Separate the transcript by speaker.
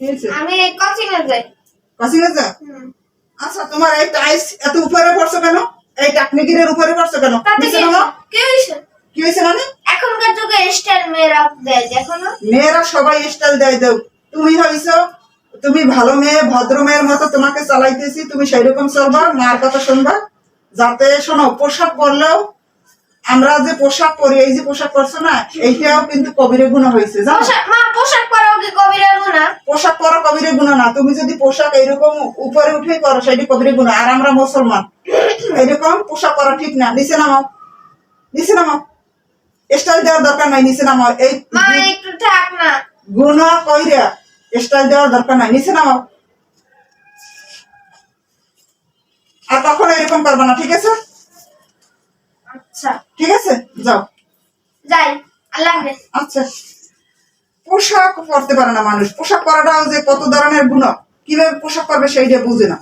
Speaker 1: কি হয়েছে
Speaker 2: আমি যাই।
Speaker 1: কাশি গেছে
Speaker 2: হুম।
Speaker 1: আচ্ছা তোমার এই টাইস এত উপরে পড়ছো কেন? এই টাকনিকিরের উপরে পড়ছো কেন? নিচে নামো।
Speaker 2: কি হইছে?
Speaker 1: কি হয়েছে মানে?
Speaker 2: এখনকার যুগে স্টাইল মেয়েরা দেয় দেখো না?
Speaker 1: মেয়েরা সবাই স্টাইল দেয় দেও। তুমি ভালো মেয়ে ভদ্র মেয়ের মতো তোমাকে চালাইতেছি তুমি সেই রকম চলবা মার কথা শুনবা? যাতে শোনো পোশাক পরলেও আমরা যে পোশাক পরি এই যে পোশাক পরছো না এইটাও কিন্তু কবিরে গুণ হয়েছে জানো?
Speaker 2: পোশাক মা পোশাক পরাও কি কবিরা গুণা
Speaker 1: পোশাক পরা কবিরে গুণ না। তুমি যদি পোশাক এইরকম উপরে উঠে করো সেটি কবিরে গুণ। আর আমরা মুসলমান এইরকম পোশাক পরা ঠিক না। নিচে নামাও। নিচে নামাও। স্টাইল দেওয়ার দরকার নাই নিচে নামাও। এই
Speaker 2: একটু থাক না।
Speaker 1: গুণ কইরা স্টাইল দেওয়ার দরকার নাই। নিচে নামাও। আর কখনো এরকম করবে না ঠিক আছে?
Speaker 2: আচ্ছা।
Speaker 1: ঠিক আছে? যাও।
Speaker 2: যাই। আল্লাহ হাফেজ।
Speaker 1: আচ্ছা। পোশাক পরতে পারে না মানুষ। পোশাক পরাটাও যে কত ধরনের গুণ। কীভাবে পোশাক পরবে সেইটা বুঝে না।